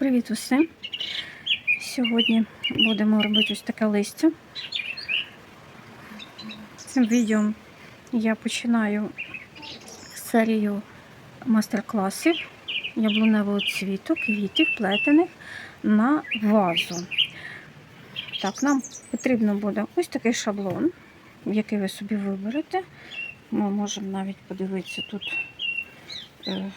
Привіт усім! Сьогодні будемо робити ось таке листя. Цим відео я починаю серію майстер-класів яблуневого цвіту, квітів, плетених на вазу. Так, нам потрібно буде ось такий шаблон, який ви собі виберете. Ми можемо навіть подивитися тут е,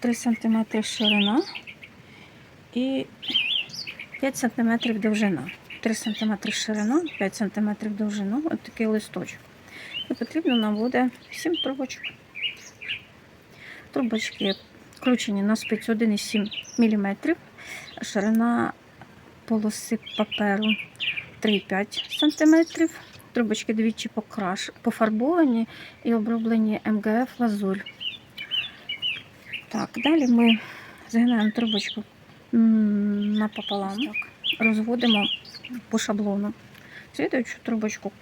3 см ширина і 5 см довжина. 3 см ширина, 5 см довжина, от такий листочок. І потрібно нам буде 7 трубочок. Трубочки кручені на спицю 1,7 мм, ширина полоси паперу 3,5 см. Трубочки двічі покраш... пофарбовані і оброблені МГФ лазурь. Так, далі ми згинаємо трубочку напополам, розводимо по шаблону. Слідуючу трубочку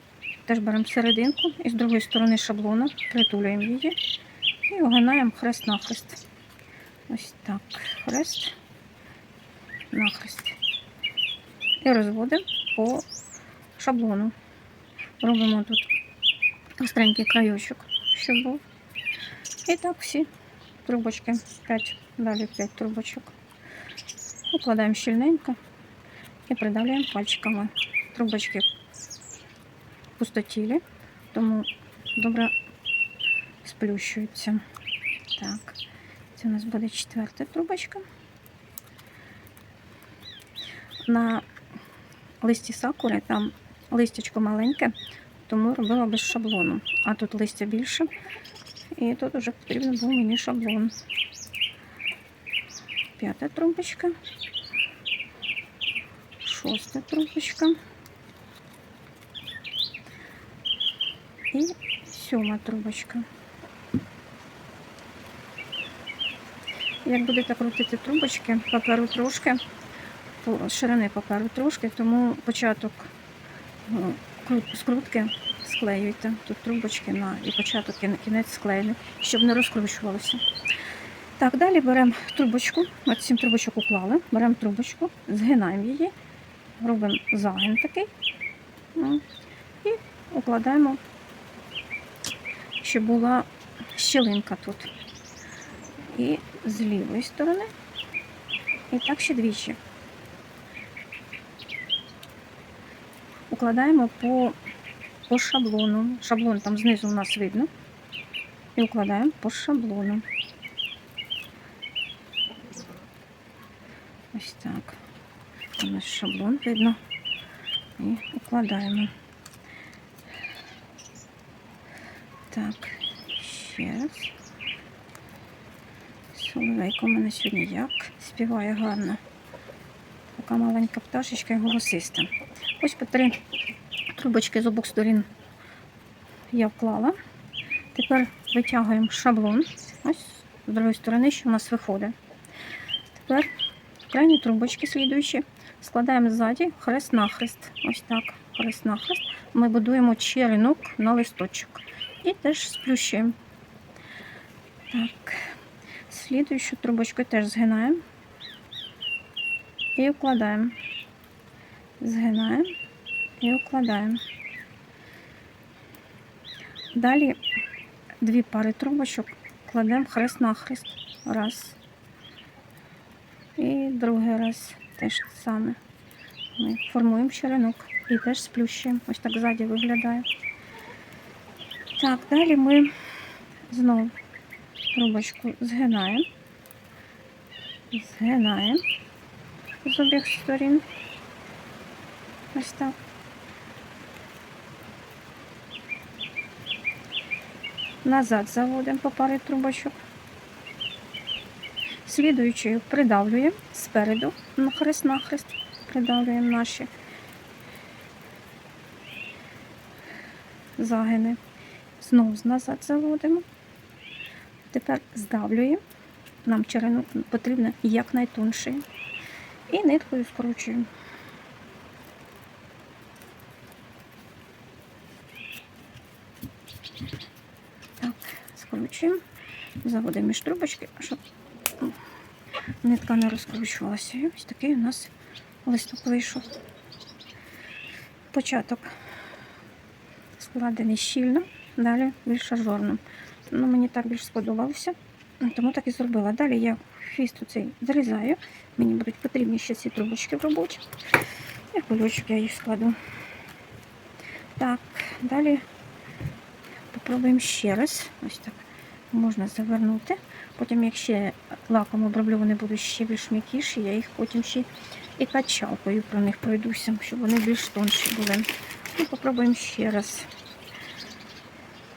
теж беремо серединку і з другої сторони шаблона притулюємо її і огинаємо хрест-нахрест. Ось так, хрест, нахрест. І розводимо по шаблону. Робимо тут остренький крайочок, щоб був. І так всі трубочки, 5, далі 5 трубочок. Укладаємо щільненько і придавлюємо пальчиками. Трубочки пустотілі, тому добре сплющуються. Так, це у нас буде четверта трубочка. На листі сакури там листячко маленьке, тому робила без шаблону. А тут листя більше, і тут вже потрібен був мені шаблон. П'ята трубочка. Шоста трубочка. І сьома трубочка. Як будете крутити трубочки, паперу трошки, ширини паперу трошки, тому початок ну, скрутки склеюйте. Тут трубочки на і початок і кінець склеєний, щоб не розкручувалося. Так, далі беремо трубочку, от сім трубочок уклали, беремо трубочку, згинаємо її, робимо загин такий ну, і укладаємо, щоб була щілинка тут. І з лівої сторони, і так ще двічі. Укладаємо по, по шаблону. Шаблон там знизу у нас видно. І укладаємо по шаблону. Ось так. У нас шаблон видно. І укладаємо. Так, ще раз. Соловейко у мене сьогодні як співає гарно. Така маленька пташечка і голосиста. Ось по три трубочки з обох сторін я вклала. Тепер витягуємо шаблон. Ось з другої сторони, що у нас виходить. Тепер крайні трубочки слідуючі складаємо ззаді хрест-нахрест. Ось так, хрест-нахрест. Ми будуємо черенок на листочок. І теж сплющуємо. Так. Слідуючу трубочку теж згинаємо і укладаємо. Згинаємо і укладаємо. Далі дві пари трубочок кладемо хрест-нахрест. Раз. І другий раз те саме. Ми формуємо черенок і теж сплющуємо. Ось так ззаді виглядає. Так, далі ми знову трубочку згинаємо. Згинаємо з обох сторін. Ось так. Назад заводимо по парі трубочок. Слідуючою придавлюємо спереду на хрест-нахрест. Придавлюємо наші загини. Знову назад заводимо. Тепер здавлюємо. Нам черенок потрібно якнайтонший. І ниткою скручуємо. Так, скручуємо, заводимо між трубочки, щоб нитка не розкручувалася. І ось такий у нас листок вийшов. Початок складений щільно, далі більш ажурно. Ну, мені так більш сподобалося, тому так і зробила. Далі я хвіст цей зарізаю. Мені будуть потрібні ще ці трубочки в роботі. І кульочок я їх складу. Так, далі попробуємо ще раз. Ось так можна завернути. Потім, як ще лаком оброблю, вони будуть ще більш м'якіші, я їх потім ще і качалкою про них пройдуся, щоб вони більш тонші були. Ну, попробуємо ще раз.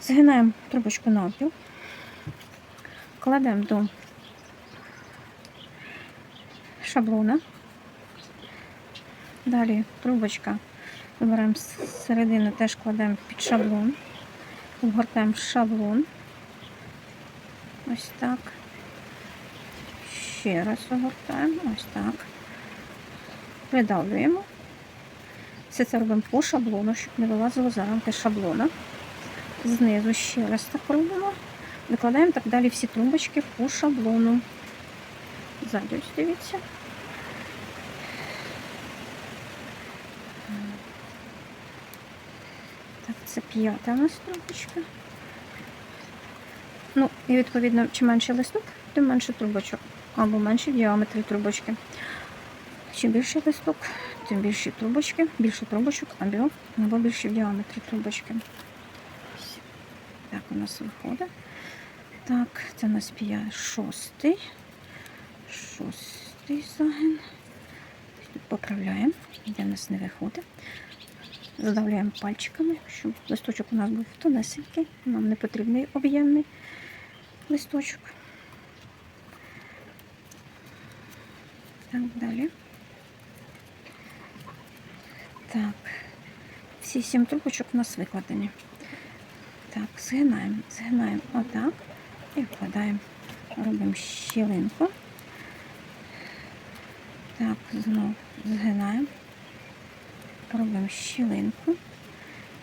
Згинаємо трубочку навпіл, кладемо до шаблона. Далі трубочка вибираємо з середини, теж кладемо під шаблон, обгортаємо шаблон. Ось так. Ще раз огортаємо, ось так. Придавлюємо. Все це робимо по шаблону, щоб не вилазило за рамки шаблона. Знизу ще раз так робимо. Викладаємо так далі всі трубочки по шаблону. Ззаді дивіться. Так, це п'ята у нас трубочка. Ну, і відповідно, чим менше листок, тим менше трубочок. Або менші діаметрі трубочки. Чим більший листок, тим більші трубочки, більше трубочок, або, або більші в діаметрі трубочки. Так у нас виходить. Так, це у нас п'я шостий. Шостий загин. Поправляємо, де в нас не виходить. Задавляємо пальчиками, щоб листочок у нас був тонесенький, нам не потрібний об'ємний листочок. Так, далі. Так, всі сім трубочок у нас викладені. Так, згинаємо, згинаємо отак і вкладаємо. Робимо щілинку. Так, знову згинаємо. Робимо щілинку.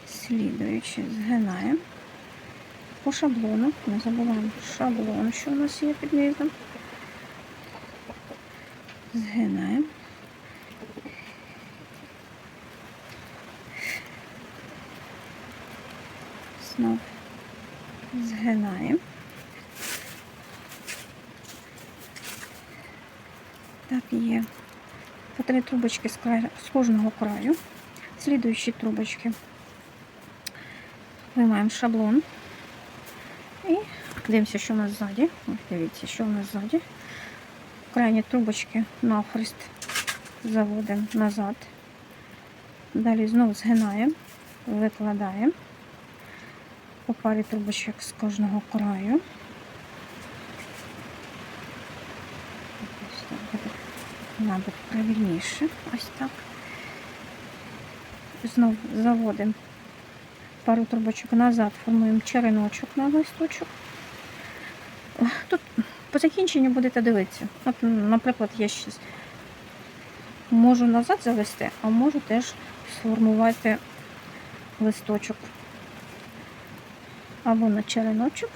Слідуючи, згинаємо. По шаблону. Не забуваємо шаблон, що у нас є під низом. Згинаємо. Знов згинаємо. Так, є. По три трубочки з, кожного краю. Слідуючі трубочки. Виймаємо шаблон. І дивимося, що у нас ззаді. Ось дивіться, що у нас ззаді. Крайні трубочки навхрест заводимо назад. Далі знову згинаємо, викладаємо по парі трубочок з кожного краю. Мабуть, правильніше. Ось так. Знову заводимо пару трубочок назад, формуємо череночок на листочок. Тут по закінченню будете дивитися. От, наприклад, я щось можу назад завести, а можу теж сформувати листочок. Або на череночок,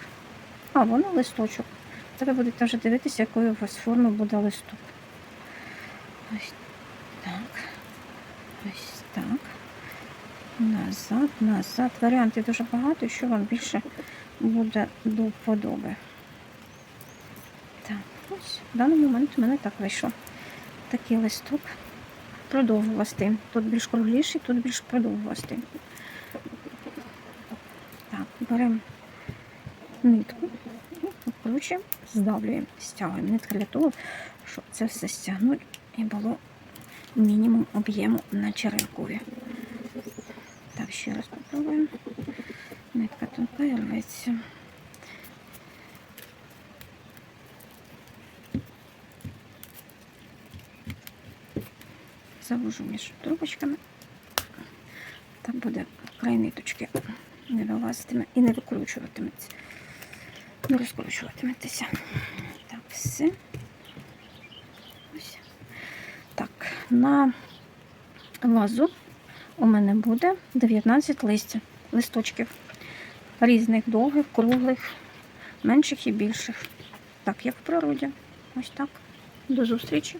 або на листочок. Ви будете вже дивитися, якою у вас форми буде листок. Ось так. Ось так. Назад, назад. Варіантів дуже багато, що вам більше буде до вподоби. Так, ось в даний момент у мене так вийшло. Такий листок продовгувастий. Тут більш кругліший, тут більш продовгувастий. Так, беремо нитку, вкручуємо, здавлюємо, стягуємо нитку для того, щоб це все стягнути і було мінімум об'єму на черенкові. Так, ще раз попробуємо. Нитка тонка і рветься. Завожу між трубочками. Так буде край ниточки не вилазитиме і не викручуватиметься. Не розкручуватиметься. Так, все. Ось. Так, на вазу у мене буде 19 листя, листочків. Різних довгих, круглих, менших і більших. Так, як в природі. Ось так. До зустрічі!